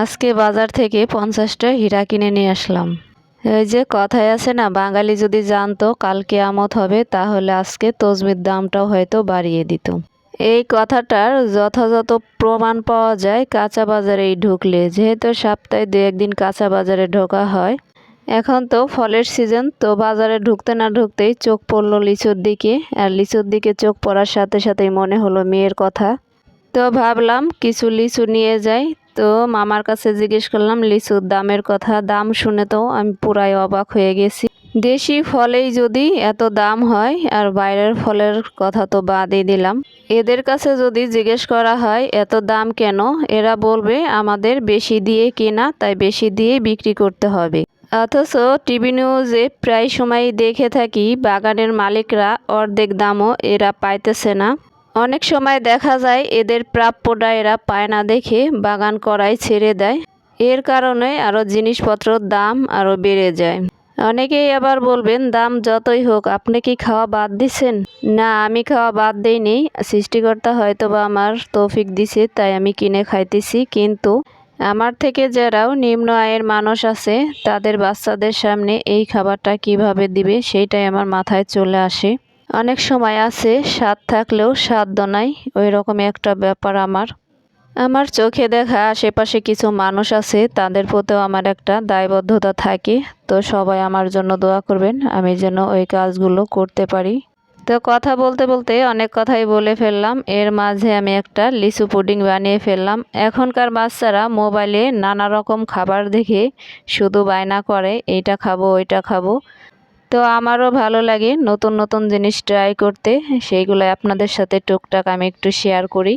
আজকে বাজার থেকে পঞ্চাশটা হীরা কিনে নিয়ে আসলাম। এই যে কথায় আছে না, বাঙালি যদি জানতো কালকে আমত হবে, তাহলে আজকে তসবির দামটাও হয়তো বাড়িয়ে দিত। এই কথাটার যথাযথ প্রমাণ পাওয়া যায় কাঁচা বাজারেই ঢুকলে। যেহেতু সপ্তাহে দু একদিন কাঁচা বাজারে ঢোকা হয়, এখন তো ফলের সিজন, তো বাজারে ঢুকতে না ঢুকতেই চোখ পড়ল লিচুর দিকে। আর লিচুর দিকে চোখ পড়ার সাথে সাথেই মনে হলো মেয়ের কথা। তো ভাবলাম কিছু লিচু নিয়ে যাই তো মামার কাছে জিজ্ঞেস করলাম, লিচুর দামের কথা, দাম শুনে তো আমি পুরাই অবাক হয়ে গেছি। দেশি ফলেই যদি এত দাম হয়, আর বাইরের ফলের কথা তো বাদই দিলাম। এদের কাছে যদি জিজ্ঞেস করা হয়, এত দাম কেন? এরা বলবে, আমাদের বেশি দিয়ে কেনা, তাই বেশি দিয়ে বিক্রি করতে হবে। অথচ টিভি নিউজে প্রায় সময় দেখে থাকি, বাগানের মালিকরা অর্ধেক দামও এরা পাইতেছে না। অনেক সময় দেখা যায় এদের প্রাপ্যটা এরা পায় না দেখে বাগান করাই ছেড়ে দেয়। এর কারণে আরও জিনিসপত্রর দাম আরও বেড়ে যায়। অনেকেই আবার বলবেন, দাম যতই হোক, আপনি কি খাওয়া বাদ দিছেন না, আমি খাওয়া বাদ দিইনি। সৃষ্টিকর্তা হয়তো বা আমার তৌফিক দিছে, তাই আমি কিনে খাইতেছি। কিন্তু আমার থেকে যারাও নিম্ন আয়ের মানুষ আছে, তাদের বাচ্চাদের সামনে এই খাবারটা কীভাবে দিবে, সেইটাই আমার মাথায় চলে আসে। অনেক সময় আছে, স্বাদ থাকলেও সাধ্য নাই ওই রকম একটা ব্যাপার আমার। আমার চোখে দেখা আশেপাশে কিছু মানুষ আছে, তাদের প্রতিও আমার একটা দায়বদ্ধতা থাকে। তো সবাই আমার জন্য দোয়া করবেন, আমি যেন ওই কাজগুলো করতে পারি। তো কথা বলতে বলতে অনেক কথাই বলে ফেললাম, এর মাঝে আমি একটা লিচু পুডিং বানিয়ে ফেললাম। এখনকার বাচ্চারা মোবাইলে নানা রকম খাবার দেখে শুধু বায়না করে, এইটা খাব, ওইটা খাব। তো আমারও ভালো লাগে নতুন নতুন জিনিস ট্রাই করতে। সেইগুলো আপনাদের সাথে টুকটাক আমি একটু শেয়ার করি।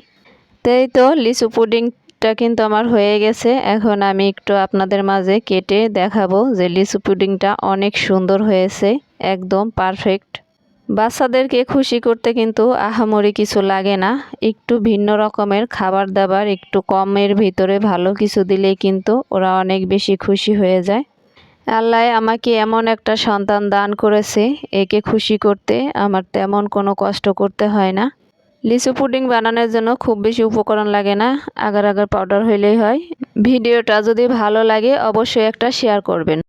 তো এই তো লিচু পুডিংটা কিন্তু আমার হয়ে গেছে। এখন আমি একটু আপনাদের মাঝে কেটে দেখাবো যে লিচু পুডিংটা অনেক সুন্দর হয়েছে, একদম পারফেক্ট বাচ্চাদেরকে খুশি করতে কিন্তু আহামরি কিছু লাগে না। একটু ভিন্ন রকমের খাবার দাবার, একটু কমের ভিতরে ভালো কিছু দিলেই কিন্তু ওরা অনেক বেশি খুশি হয়ে যায়। আল্লাহ আমাকে এমন একটা সন্তান দান করেছে, একে খুশি করতে আমার তেমন কোনো কষ্ট করতে হয় না। লিচু পুডিং বানানোর জন্য খুব বেশি উপকরণ লাগে না, আগার আগার পাউডার হইলেই হয়। ভিডিওটা যদি ভালো লাগে অবশ্যই একটা শেয়ার করবেন।